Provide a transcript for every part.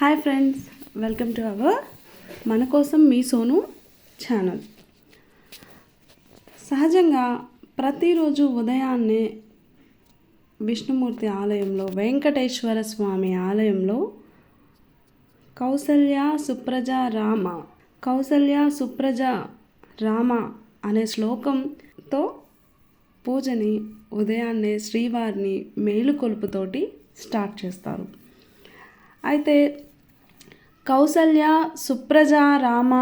Hi friends welcome to our మన కోసం మీ Sonu channel. సహజంగా ప్రతిరోజు ఉదయాన్నే విష్ణుమూర్తి ఆలయంలో వెంకటేశ్వర స్వామి ఆలయంలో కౌసల్య సుప్రజ రామ కౌసల్య సుప్రజ రామ అనే శ్లోకంతో పూజని ఉదయాన్నే శ్రీవారిని మేలుకొలుపుతోటి స్టార్ట్ చేస్తారు. అయితే కౌసల్య సుప్రజ రామ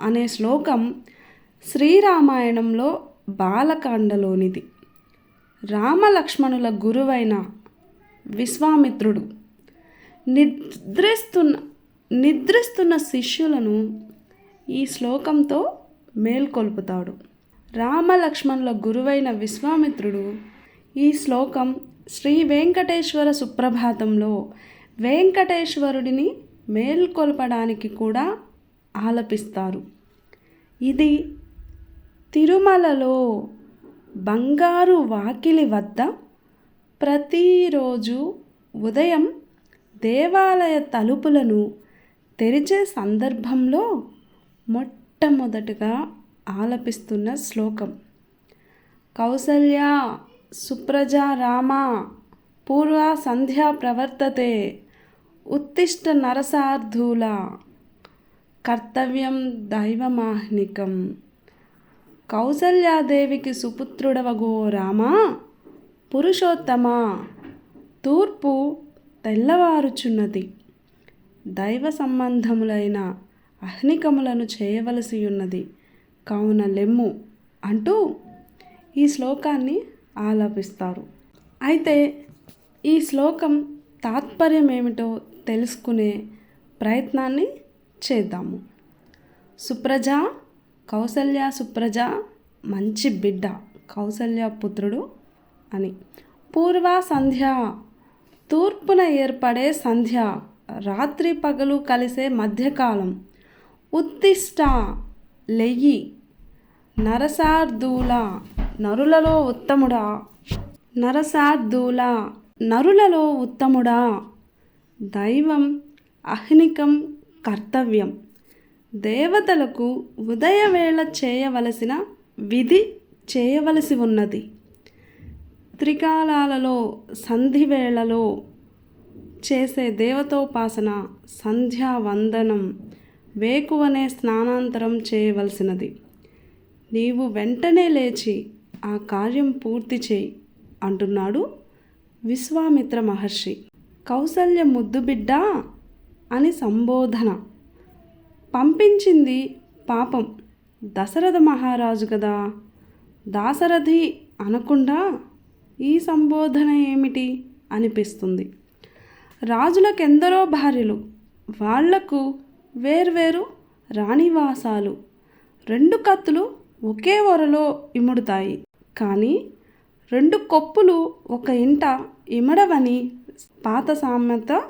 అనే శ్లోకం శ్రీరామాయణంలో బాలకాండలోనిది. రామలక్ష్మణుల గురువైన విశ్వామిత్రుడు నిద్రిస్తున్న నిద్రిస్తున్న శిష్యులను ఈ శ్లోకంతో మేల్కొల్పుతాడు. రామలక్ష్మణుల గురువైన విశ్వామిత్రుడు ఈ శ్లోకం శ్రీ వెంకటేశ్వర సుప్రభాతంలో వెంకటేశ్వరుడిని మేల్కొల్పడానికి కూడా ఆలపిస్తారు. ఇది తిరుమలలో బంగారు వాకిలి వద్ద ప్రతిరోజు ఉదయం దేవాలయ తలుపులను తెరిచే సందర్భంలో మొట్టమొదటగా ఆలపిస్తున్న శ్లోకం. కౌసల్య సుప్రజ రామ పూర్వ సంధ్యా ప్రవర్తతే ఉత్తిష్ట నరసార్థుల కర్తవ్యం దైవమాహ్నికం. కౌసల్యాదేవికి సుపుత్రుడవగో రామా పురుషోత్తమ తూర్పు తెల్లవారుచున్నది. దైవ సంబంధములైన అహ్నికములను చేయవలసి ఉన్నది కావున లెమ్ము అంటూ ఈ శ్లోకాన్ని ఆలపిస్తారు. అయితే ఈ శ్లోకం తాత్పర్యం ఏమిటో తెలుసుకునే ప్రయత్నాన్ని చేద్దాము. సుప్రజ కౌసల్య సుప్రజ మంచి బిడ్డ కౌసల్య పుత్రుడు అని. పూర్వ సంధ్య తూర్పున ఏర్పడే సంధ్య రాత్రి పగలు కలిసే మధ్యకాలం. ఉత్తిష్ట లెయ్యి నరసార్దూల నరులలో ఉత్తముడా. నరసార్దూల నరులలో ఉత్తముడా. దైవం అహ్నికం కర్తవ్యం. దేవతలకు ఉదయవేళ చేయవలసిన విధి చేయవలసి ఉన్నది. త్రికాలాలలో సంధి వేళలో చేసే దేవతోపాసన సంధ్యా వందనం వేకువనే స్నానాంతరం చేయవలసినది. నీవు వెంటనే లేచి ఆ కార్యం పూర్తి చేయి అంటున్నాడు విశ్వామిత్ర మహర్షి. కౌసల్య ముద్దుబిడ్డ అని సంబోధన. పంపించింది పాపం దశరథ మహారాజు కదా. దాశరథి అనకుండా ఈ సంబోధన ఏమిటి? అనిపిస్తుంది. రాజులకెందరో భార్యలు వాళ్ళకు వేర్వేరు రాణివాసాలు. రెండు కత్తులు ఒకే వరలో ఇముడుతాయి. కానీ రెండు కొప్పులు ఒక ఇంట ఇమడవని పాత సామెత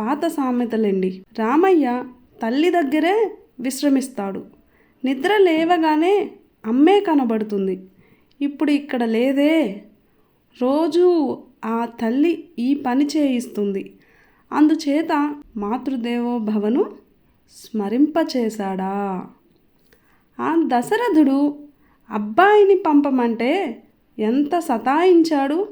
పాత సామెతలండి రామయ్య తల్లి దగ్గరే విశ్రమిస్తాడు. నిద్ర లేవగానే అమ్మే కనబడుతుంది. ఇప్పుడు ఇక్కడ లేదే. రోజు ఆ తల్లి ఈ పని చేయిస్తుంది. అందుచేత మాతృదేవో భవను స్మరింపచేశాడా? ఆ దశరథుడు అబ్బాయిని పంపమంటే ఎంత సతాయించాడు?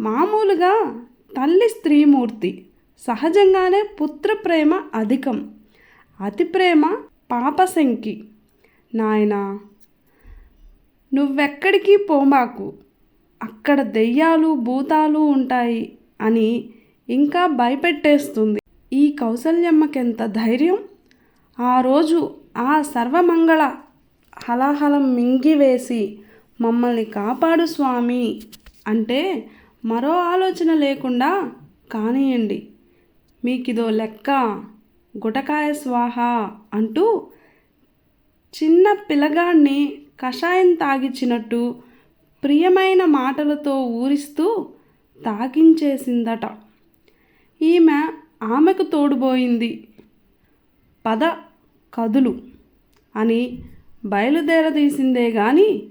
మామూలుగా తల్లి స్త్రీమూర్తి. సహజంగానే పుత్ర ప్రేమ అధికం. అతి ప్రేమ పాపశంకి. నాయనా నువ్వెక్కడికి పోమాకు? అక్కడ దెయ్యాలు భూతాలు ఉంటాయి అని ఇంకా భయపెట్టేస్తుంది. ఈ కౌసల్యమ్మకెంత ధైర్యం? ఆ రోజు ఆ సర్వమంగళ హలాహలం మింగివేసి మమ్మల్ని కాపాడు స్వామి అంటే మరో ఆలోచన లేకుండా కానియండి. మీకిదో లెక్క గుటకాయ స్వాహ అంటూ చిన్న పిల్లగాడిని కషాయం తాగిచ్చినట్టు ప్రియమైన మాటలతో ఊరిస్తూ తాగించేసిందట. ఈమె ఆమెకు తోడుబోయింది. పద కదులు అని బయలుదేరదీసిందే గాని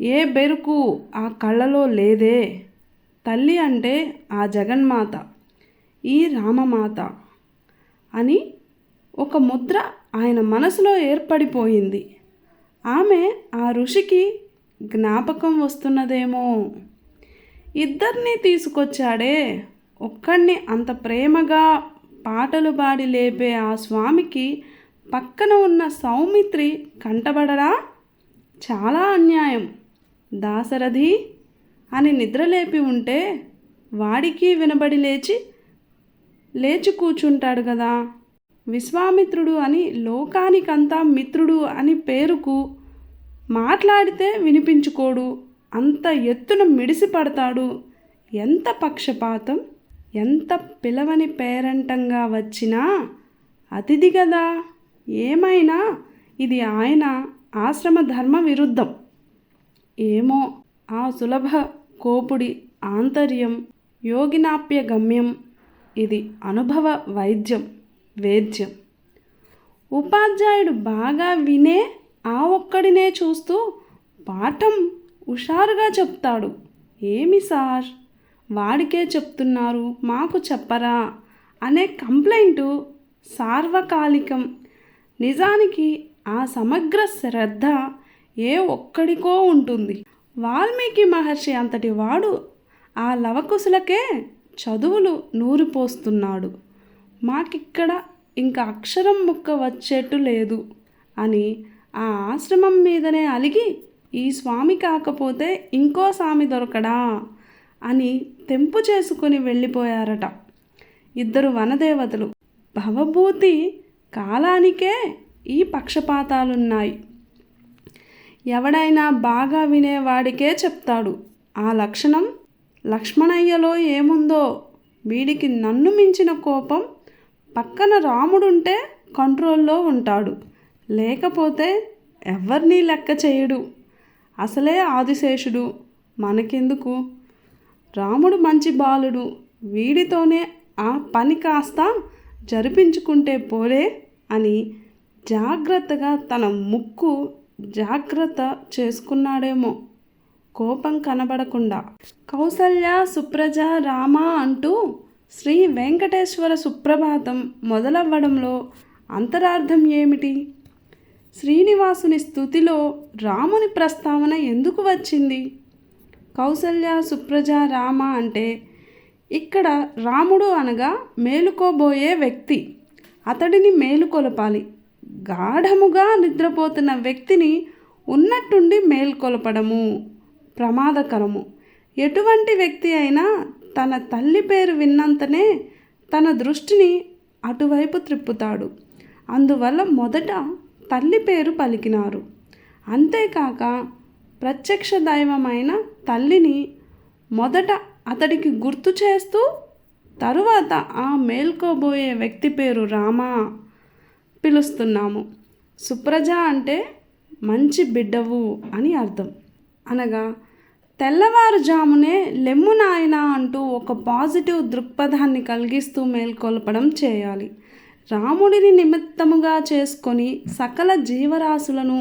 ఏ బెరుకు ఆ కళ్ళలో లేదే? తల్లి అంటే ఆ జగన్మాత ఈ రామమాత అని ఒక ముద్ర ఆయన మనసులో ఏర్పడిపోయింది. ఆమె ఆ ఋషికి జ్ఞాపకం వస్తున్నదేమో? ఇద్దరిని తీసుకొచ్చాడే. ఒక్కడిని అంత ప్రేమగా పాటలు పాడి లేపే ఆ స్వామికి పక్కన ఉన్న సౌమిత్రి కంటబడరా? చాలా అన్యాయం. దాసరథి అని నిద్రలేపి ఉంటే వాడికి వినబడి లేచి లేచి కూర్చుంటాడు కదా విశ్వామిత్రుడు అని లోకానికంతా మిత్రుడు అని పేరుకు మాట్లాడితే వినిపించుకోడు. అంత ఎత్తున మిడిసి పడతాడు. ఎంత పక్షపాతం ఎంత పిలవని పేరంటంగా వచ్చినా అతిథి కదా ఏమైనా ఇది ఆయన ఆశ్రమ ధర్మ విరుద్ధం. ఏమో? ఆ సులభ కోపుడి ఆంతర్యం యోగినాప్య గమ్యం ఇది అనుభవ వైద్యం వేద్యం. ఉపాధ్యాయుడు బాగా వినే ఆ ఒక్కడినే చూస్తూ పాఠం హుషారుగా చెప్తాడు. ఏమి సార్? వాడికే చెప్తున్నారు మాకు చెప్పరా? అనే కంప్లైంటు సార్వకాలికం. నిజానికి ఆ సమగ్ర శ్రద్ధ ఏ ఒక్కడికో ఉంటుంది. వాల్మీకి మహర్షి అంతటి వాడు ఆ లవకుశులకే చదువులు నూరిపోస్తున్నాడు మాకిక్కడ ఇంకా అక్షరం ముక్క వచ్చేట్టు లేదు అని ఆ ఆశ్రమం మీదనే అలిగి ఈ స్వామి కాకపోతే ఇంకో స్వామి దొరకడా అని తెంపు చేసుకుని వెళ్ళిపోయారట ఇద్దరు వనదేవతలు. భవభూతి కాలానికే ఈ పక్షపాతాలున్నాయి. ఎవడైనా బాగా వినేవాడికే చెప్తాడు. ఆ లక్షణం లక్ష్మణయ్యలో ఏముందో వీడికి నన్ను మించిన కోపం పక్కన రాముడుంటే కంట్రోల్లో ఉంటాడు. లేకపోతే ఎవరినీ లెక్క చేయడు. అసలే ఆదిశేషుడు. మనకెందుకు? రాముడు మంచి బాలుడు. వీడితోనే ఆ పని కాస్త జరిపించుకుంటే పోలే అని జాగ్రత్తగా తన ముక్కు జాగ్రత్త చేసుకున్నాడేమో. కోపం కనబడకుండా. కౌసల్య సుప్రజ రామ అంటూ శ్రీ వెంకటేశ్వర సుప్రభాతం మొదలవ్వడంలో అంతరార్థం ఏమిటి? శ్రీనివాసుని స్థుతిలో రాముని ప్రస్తావన ఎందుకు వచ్చింది? కౌసల్య సుప్రజ రామ అంటే ఇక్కడ రాముడు అనగా మేలుకోబోయే వ్యక్తి. అతడిని మేలుకొలపాలి. గాఢముగా నిద్రపోతున్న వ్యక్తిని ఉన్నట్టుండి మేల్కొలపడము. ప్రమాదకరము. ఎటువంటి వ్యక్తి అయినా తన తల్లి పేరు విన్నంతనే తన దృష్టిని అటువైపు త్రిప్పుతాడు. అందువల్ల మొదట తల్లి పేరు పలికినారు. అంతేకాక ప్రత్యక్ష దైవమైన తల్లిని మొదట అతడికి గుర్తు చేస్తూ తరువాత ఆ మేల్కోబోయే వ్యక్తి పేరు రామా. పిలుస్తున్నాము. సుప్రజ అంటే మంచి బిడ్డవు అని అర్థం. అనగా తెల్లవారుజామునే లెమ్ము నాయన అంటూ ఒక పాజిటివ్ దృక్పథాన్ని కలిగిస్తూ మేల్కొల్పడం చేయాలి. రాముడిని నిమిత్తముగా చేసుకొని సకల జీవరాశులను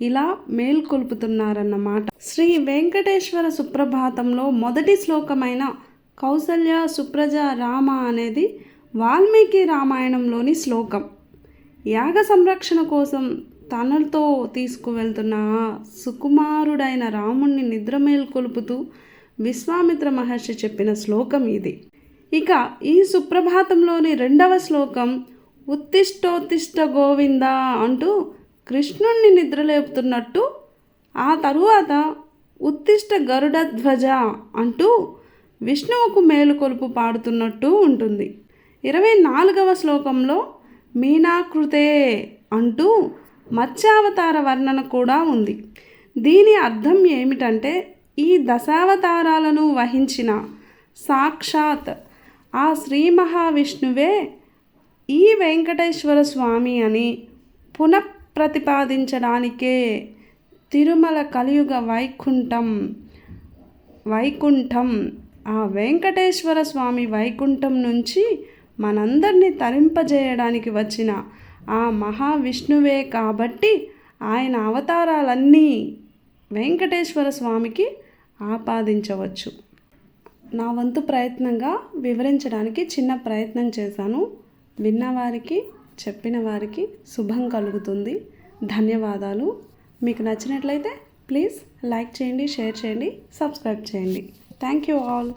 ఇలా మేల్కొల్పుతున్నారన్నమాట. శ్రీ వెంకటేశ్వర సుప్రభాతంలో మొదటి శ్లోకమైన కౌసల్య సుప్రజ రామ అనేది వాల్మీకి రామాయణంలోని శ్లోకం. యాగ సంరక్షణ కోసం తనతో తీసుకువెళ్తున్న ఆ సుకుమారుడైన రాముణ్ణి నిద్ర మేల్కొలుపుతూ విశ్వామిత్ర మహర్షి చెప్పిన శ్లోకం ఇది. ఇక ఈ సుప్రభాతంలోని రెండవ శ్లోకం ఉత్తిష్టోత్తిష్ట గోవింద అంటూ కృష్ణుణ్ణి నిద్రలేపుతున్నట్టు ఆ తరువాత ఉత్తిష్ట గరుడధ్వజ అంటూ విష్ణువుకు మేలుకొలుపు పాడుతున్నట్టు ఉంటుంది. ఇరవై నాలుగవ శ్లోకంలో మీనాకృతే అంటూ మత్స్యావతార వర్ణన కూడా ఉంది. దీని అర్థం ఏమిటంటే ఈ దశావతారాలను వహించిన సాక్షాత్ ఆ శ్రీ మహావిష్ణువే ఈ వెంకటేశ్వర స్వామి అని పునఃప్రతిపాదించడానికే తిరుమల కలియుగ వైకుంఠం వైకుంఠం ఆ వెంకటేశ్వర స్వామి వైకుంఠం నుంచి మనందరినీ తరింపజేయడానికి వచ్చిన ఆ మహావిష్ణువే కాబట్టి ఆయన అవతారాలన్నీ వెంకటేశ్వర స్వామికి ఆపాదించవచ్చు. నా వంతు ప్రయత్నంగా వివరించడానికి చిన్న ప్రయత్నం చేశాను. విన్నవారికి చెప్పిన వారికి శుభం కలుగుతుంది. ధన్యవాదాలు. మీకు నచ్చినట్లయితే ప్లీజ్ లైక్ చేయండి షేర్ చేయండి సబ్స్క్రైబ్ చేయండి. Thank you all.